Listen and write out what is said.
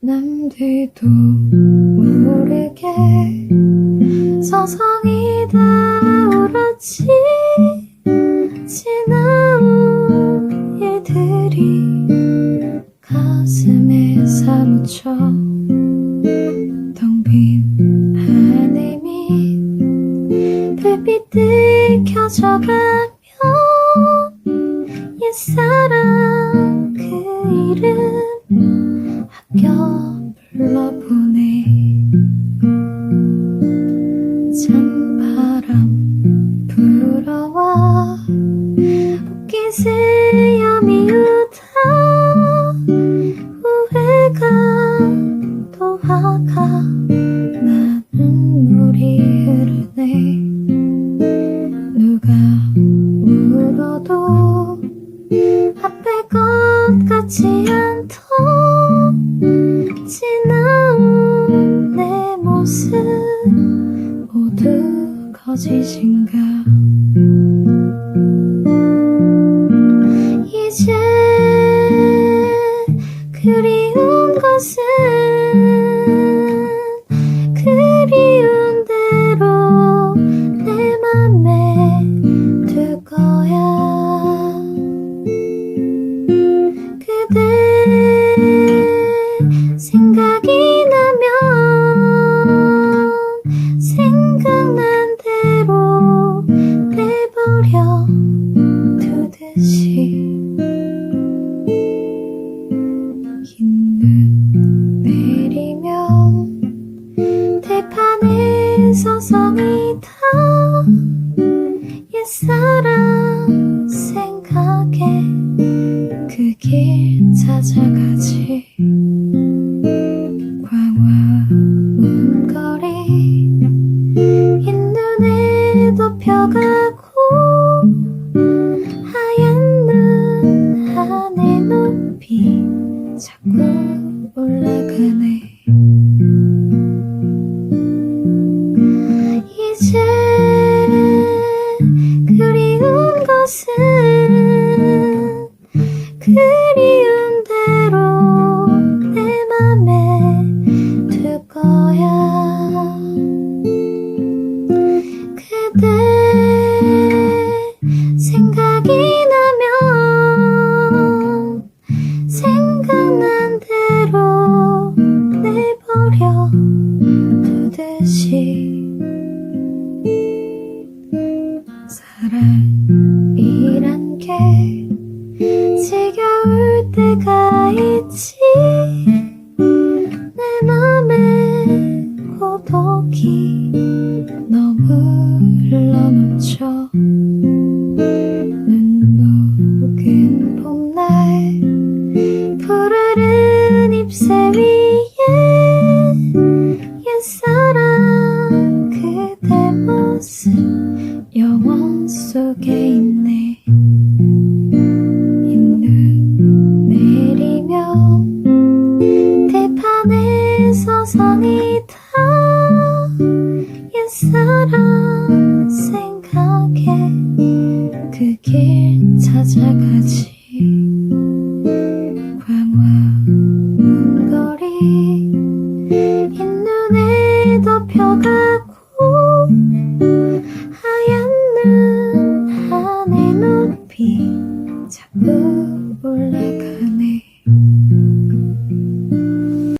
남들도 모르게 서성이 타오르지. 지나온 일들이 가슴에 사무쳐 텅빈 하늘 밑 불빛들 켜져가며 옛 아껴 불러보네. 찬바람 불어와 꽃깃을 미우다 후회가 또 화가 나 눈물이 흐르네. 누가 울어도 아플 것 같지 않던 거짓인가? 이제 그리운 것은 그리운 대로 내 맘에 둘 거야. 그대 생각 사랑 생각에 그 길 찾아가지. 광화문 거리 흰눈에 덮여가고 하얀 눈 하늘 높이 자꾸 올라가네 것은 그리운 대로 내 맘에 둘 거야. 그대 생각이 나면 생각난 대로 내버려 두듯이. 게 지겨울 때가 있지. 내 맘에 고독이 너무 흘러넘쳐. 눈 녹은 봄날 푸르른 잎새 위에 옛사랑 그대 모습 영원 속에 있네.